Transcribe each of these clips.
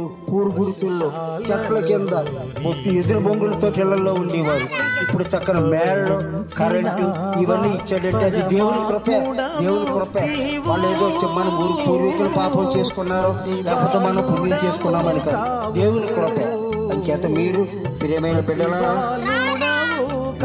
పూరు గుర్తుల్లో చెట్ల కింద మొత్తం ఎదురు బొంగులతో ఇళ్ళలో ఉండేవారు. ఇప్పుడు చక్కని మేళ్ళు కరెంటు ఇవన్నీ ఇచ్చాడంటే అది దేవుని కృపే దేవుని కృపే. వాళ్ళు ఏదో మన ఊరు పూర్వీకులు పాపం చేసుకున్నారు లేకపోతే మనం పుణ్యం చేసుకున్నామని కాదు. దేవుని కృపే. అంచేత మీరు ప్రియమైన బిడ్డలారా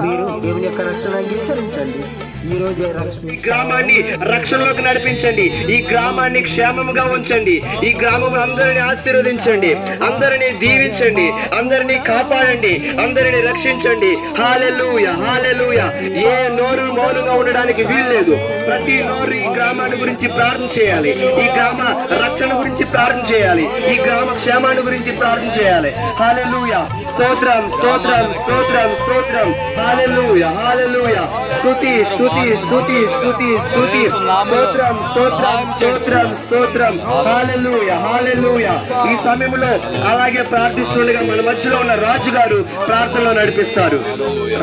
మీరు దేవుని యొక్క రక్షణ అంగీకరించండి. ఈ గ్రామాన్ని రక్షణలోకి నడిపించండి. ఈ గ్రామాన్ని క్షేమముగా ఉంచండి. ఈ గ్రామం అందరిని ఆశీర్వదించండి. అందరిని దీవించండి. అందరినీ కాపాడండి. అందరినీ రక్షించండి. Hallelujah hallelujah. ఏ నోరు మౌనంగా ఉండడానికి వీల్లేదు. ప్రతి నోరు ఈ గ్రామాన్ని గురించి ప్రార్థన చేయాలి. ఈ గ్రామ రక్షణ గురించి ప్రార్థన చేయాలి. ఈ గ్రామ క్షేమాన్ని గురించి ప్రార్థన చేయాలి. హాలెలూయ. స్తోత్రం స్తోత్రం స్తోత్రం స్తోత్రం. Hallelujah hallelujah. స్తుతి స్తుతి. స్తుతి స్తుతి స్తుతి స్తోత్రం స్తోత్రం స్తోత్రం స్తోత్రం హాలెలూయ హాలెలూయ. ఈ సమయంలో అలాగే ప్రార్థిస్తుండగా మన మధ్యలో ఉన్న రాజు గారు ప్రార్థనలో నడిపిస్తారు.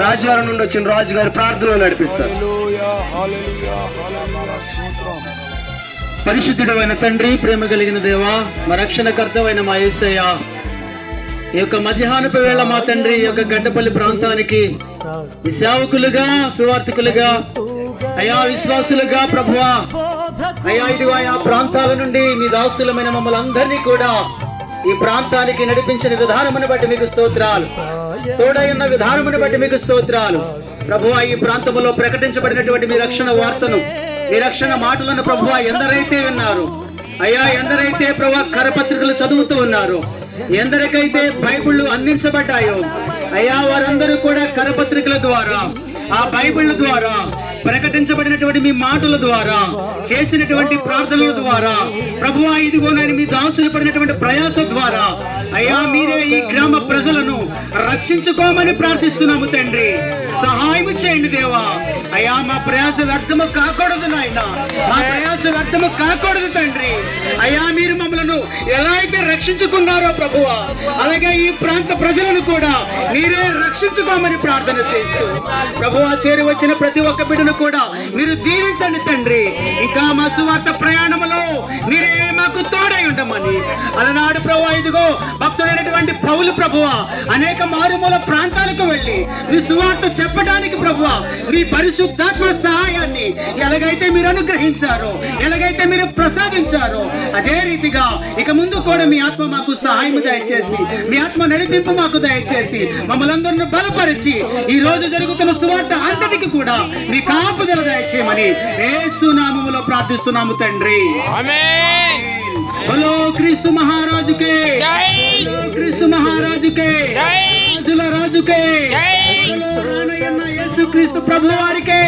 రాజుగారి నుండి వచ్చిన రాజు గారు ప్రార్థనలో నడిపిస్తారు. పరిశుద్ధుడమైన తండ్రి ప్రేమ కలిగిన దేవా మా రక్షణకర్తవైన మా యేసయ్య ఈ యొక్క మధ్యాహ్నపు వేళ మా తండ్రి ఈ యొక్క గడ్డపల్లి ప్రాంతానికి సేవకులుగా సువార్థికులుగా అయా విశ్వాసులుగా ప్రభువా అయా ఇదిగో ఆయా ప్రాంతాల నుండి మీ దాసులమైన మమ్మల్ని అందరినీ కూడా ఈ ప్రాంతానికి నడిపించిన విధానమును బట్టి మీకు స్తోత్రాలు. తోడైన విధానమును బట్టి మీకు స్తోత్రాలు. ప్రభువా ఈ ప్రాంతంలో ప్రకటించబడినటువంటి మీ రక్షణ వార్తను మీ రక్షణ మాటలను ప్రభువా ఎందరైతే విన్నారు అయ్యా ఎందరైతే ప్రభా కరపత్రికలు చదువుతూ ఉన్నారు ఎందరికైతే బైబిళ్ళు అందించబడ్డాయో అయ్యా వారందరూ కూడా కరపత్రికల ద్వారా ఆ బైబిళ్ళ ద్వారా ప్రకటించబడినటువంటి మీ మాటల ద్వారా చేసినటువంటి ప్రార్థనల ద్వారా ప్రభువా ఇదిగో నేను మీ దాసులు పడినటువంటి ప్రయాస ద్వారా అయ్యా మీరే ఈ గ్రామ ప్రజలను రక్షించుకోమని ప్రార్థిస్తున్నాము తండ్రి. సహాయం చేయండి దేవా. అయ్యా మా ప్రయాస వ్యర్థము కాకూడదు నాయన. మా ప్రయాస వ్యర్థము కాకూడదు తండ్రి. అయ్యా మీరు మమ్మలను ఎలా రక్షించుకున్నారో ప్రభువా. అలాగే ఈ ప్రాంత ప్రజలను కూడా మీరే రక్షించుకోమని ప్రార్థన చేస్తూ. ప్రభువా చేరి వచ్చిన ప్రతి ఒక్క బిడ్డను కూడా మీరు దీవించండి తండ్రి. ఇంకా మా సువార్త ప్రయాణములో మీరే మాకు తోడై ఉండమని. అలనాడు ప్రభు ఇదిగో భక్తుడైనటువంటి పౌలు ప్రభువ అనేక మారుమూల ప్రాంతాలకు వెళ్ళి మీ సువార్త చెప్పడానికి ప్రభువ మీ పరిశుద్ధాత్మ సహాయాన్ని ఎలాగైతే మీరు అనుగ్రహించారో ఎలాగైతే మీరు ప్రసాదించారో అదే రీతిగా ఇక ముందు కూడా మీ ఆత్మ మాకు సహాయం దయచేసి మీ ఆత్మ నడిపింపు మాకు దయచేసి మమ్మల్ని అందరిని బలపరిచి ఈ రోజు జరుగుతున్న సువార్త అంతటికి కూడా మీ కాపుదల దయచేయమని ఏసునామములో ప్రార్థిస్తున్నాము తండ్రి. బలో క్రీస్తు మహారాజుకే. యేసు ప్రభు వారికే.